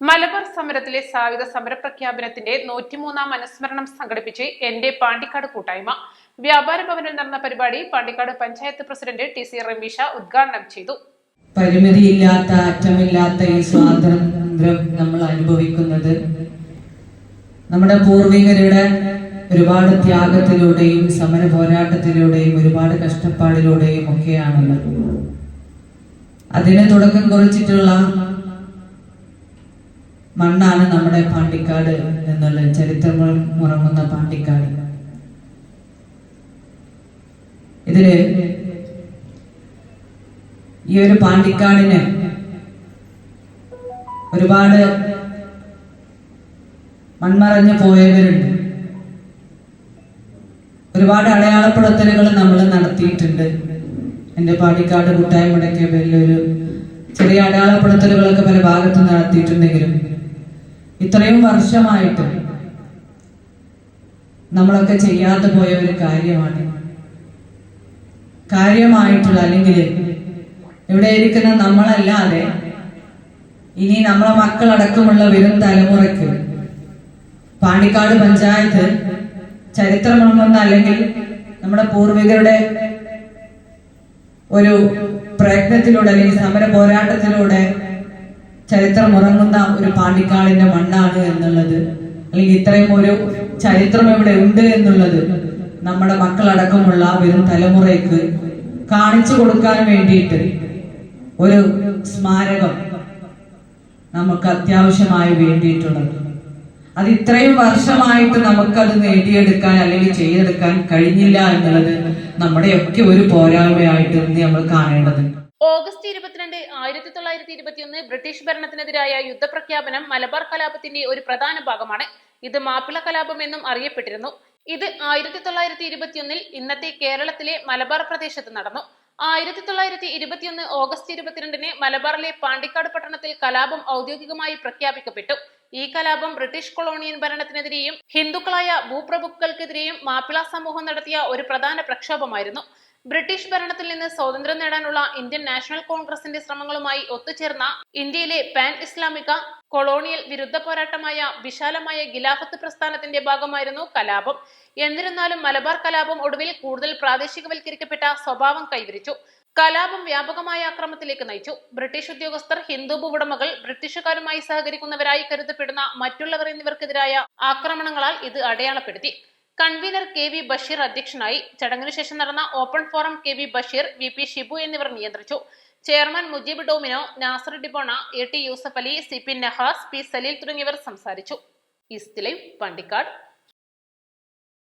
മലബാർ സമരത്തിലെ സായുധ സമരപ്രഖ്യാപനത്തിന്റെ നൂറ്റിമൂന്നാം അനുസ്മരണം സംഘടിപ്പിച്ച് എന്റെ പാണ്ടിക്കാട് കൂട്ടായ്മ. വ്യാപാര ഭവനിൽ നടന്ന പരിപാടി Pandikkad panchayat president T C Ramisha ഉദ്ഘാടനം ചെയ്തു. പരിമിതിയില്ലാത്ത അറ്റമില്ലാത്ത ഈ സ്വാതന്ത്ര്യം നമ്മൾ അനുഭവിക്കുന്നത്. നമ്മുടെ പൂർവികരുടെ ഒരുപാട് ത്യാഗത്തിലൂടെയും സമര പോരാട്ടത്തിലൂടെയും ഒരുപാട് കഷ്ടപ്പാടിലൂടെയും ഒക്കെയാണുള്ളത്. അതിനെ തുടക്കം കുറിച്ചിട്ടുള്ള മണ്ണാണ് നമ്മുടെ പാണ്ടിക്കാട് എന്നുള്ള ചരിത്രങ്ങൾ ഉറങ്ങുന്ന പാണ്ടിക്കാട്. ഇതിൽ ഈ ഒരു പാണ്ടിക്കാടിന് ഒരുപാട് മൺമറഞ്ഞു പോയവരുണ്ട്. ഒരുപാട് അടയാളപ്പെടുത്തലുകൾ നമ്മൾ നടത്തിയിട്ടുണ്ട്. എന്റെ പാണ്ടിക്കാട് കൂട്ടായ്മയുടെയൊക്കെ വലിയൊരു ചെറിയ അടയാളപ്പെടുത്തലുകളൊക്കെ പല ഭാഗത്തും നടത്തിയിട്ടുണ്ടെങ്കിലും ഇത്രയും വർഷമായിട്ട് നമ്മളൊക്കെ ചെയ്യാതെ പോയ ഒരു കാര്യമാണ്. കാര്യമായിട്ടുള്ള അല്ലെങ്കിൽ ഇവിടെ ഇരിക്കുന്ന നമ്മളല്ലാതെ ഇനി നമ്മളെ മക്കളടക്കമുള്ള വരും തലമുറയ്ക്ക് പാണ്ടിക്കാട് പഞ്ചായത്ത് ചരിത്രമുണ്ടെന്ന അല്ലെങ്കിൽ നമ്മുടെ പൂർവികരുടെ ഒരു പ്രയത്നത്തിലൂടെ അല്ലെങ്കിൽ സമര പോരാട്ടത്തിലൂടെ ചരിത്രം ഉറങ്ങുന്ന ഒരു പാണ്ടിക്കാടിന്റെ മണ്ണാണ് എന്നുള്ളത്. അല്ലെങ്കിൽ ഇത്രയും ഒരു ചരിത്രം ഇവിടെ ഉണ്ട് എന്നുള്ളത് നമ്മുടെ മക്കളടക്കമുള്ള വരും തലമുറയ്ക്ക് കാണിച്ചു കൊടുക്കാൻ വേണ്ടിയിട്ട് ഒരു സ്മാരകം നമുക്ക് അത്യാവശ്യമായി വേണ്ടിയിട്ടുള്ളത് അത് ഇത്രയും വർഷമായിട്ട് നമുക്കത് നേടിയെടുക്കാൻ അല്ലെങ്കിൽ ചെയ്തെടുക്കാൻ കഴിഞ്ഞില്ല എന്നുള്ളത് നമ്മുടെയൊക്കെ ഒരു പോരായ്മയായിട്ട് നമ്മൾ കാണേണ്ടതുണ്ട്. ഓഗസ്റ്റ് ഇരുപത്തിരണ്ട് ആയിരത്തി തൊള്ളായിരത്തി ഇരുപത്തിയൊന്ന് ബ്രിട്ടീഷ് ഭരണത്തിനെതിരായ യുദ്ധപ്രഖ്യാപനം മലബാർ കലാപത്തിന്റെ ഒരു പ്രധാന ഭാഗമാണ്. ഇത് മാപ്പിള കലാപം എന്നും അറിയപ്പെട്ടിരുന്നു. ഇത് ആയിരത്തി തൊള്ളായിരത്തി ഇരുപത്തിയൊന്നിൽ ഇന്നത്തെ കേരളത്തിലെ മലബാർ പ്രദേശത്ത് നടന്നു. ആയിരത്തി തൊള്ളായിരത്തി ഇരുപത്തിയൊന്ന് ഓഗസ്റ്റ് ഇരുപത്തിരണ്ടിന് മലബാറിലെ പാണ്ടിക്കാട് പട്ടണത്തിൽ കലാപം ഔദ്യോഗികമായി പ്രഖ്യാപിക്കപ്പെട്ടു. ഈ കലാപം ബ്രിട്ടീഷ് കൊളോണിയൻ ഭരണത്തിനെതിരെയും ഹിന്ദുക്കളായ ഭൂപ്രഭുക്കൾക്കെതിരെയും മാപ്പിള സമൂഹം നടത്തിയ ഒരു പ്രധാന പ്രക്ഷോഭമായിരുന്നു. ബ്രിട്ടീഷ് ഭരണത്തിൽ നിന്ന് സ്വാതന്ത്ര്യം നേടാനുള്ള ഇന്ത്യൻ നാഷണൽ കോൺഗ്രസിന്റെ ശ്രമങ്ങളുമായി ഒത്തുചേർന്ന ഇന്ത്യയിലെ പാൻ ഇസ്ലാമിക കൊളോണിയൽ വിരുദ്ധ പോരാട്ടമായ വിശാലമായ ഗിലാഫത്ത് പ്രസ്ഥാനത്തിന്റെ ഭാഗമായിരുന്നു കലാപം. എന്നിരുന്നാലും മലബാർ കലാപം ഒടുവിൽ കൂടുതൽ പ്രാദേശികവൽക്കരിക്കപ്പെട്ട സ്വഭാവം കൈവരിച്ചു. കലാപം വ്യാപകമായ അക്രമത്തിലേക്ക് നയിച്ചു. ബ്രിട്ടീഷ് ഉദ്യോഗസ്ഥർ ഹിന്ദു ഭൂവുടമകൾ ബ്രിട്ടീഷുകാരുമായി സഹകരിക്കുന്നവരായി കരുതപ്പെടുന്ന മറ്റുള്ളവർ എന്നിവർക്കെതിരായ ആക്രമണങ്ങളാൽ ഇത് അടയാളപ്പെടുത്തി. കൺവീനർ കെ വി ബഷീർ അധ്യക്ഷനായി ചടങ്ങിനു ശേഷം നടന്ന open forum K V Basheer V P Shibu എന്നിവർ നിയന്ത്രിച്ചു. Chairman Mujeeb Domino Nasar ഡിബോണ A T Yusuf Ali C P Nahas P Saleel തുടങ്ങിയവർ സംസാരിച്ചു. ഈസ്റ്റ് പണ്ടിക്കാട്.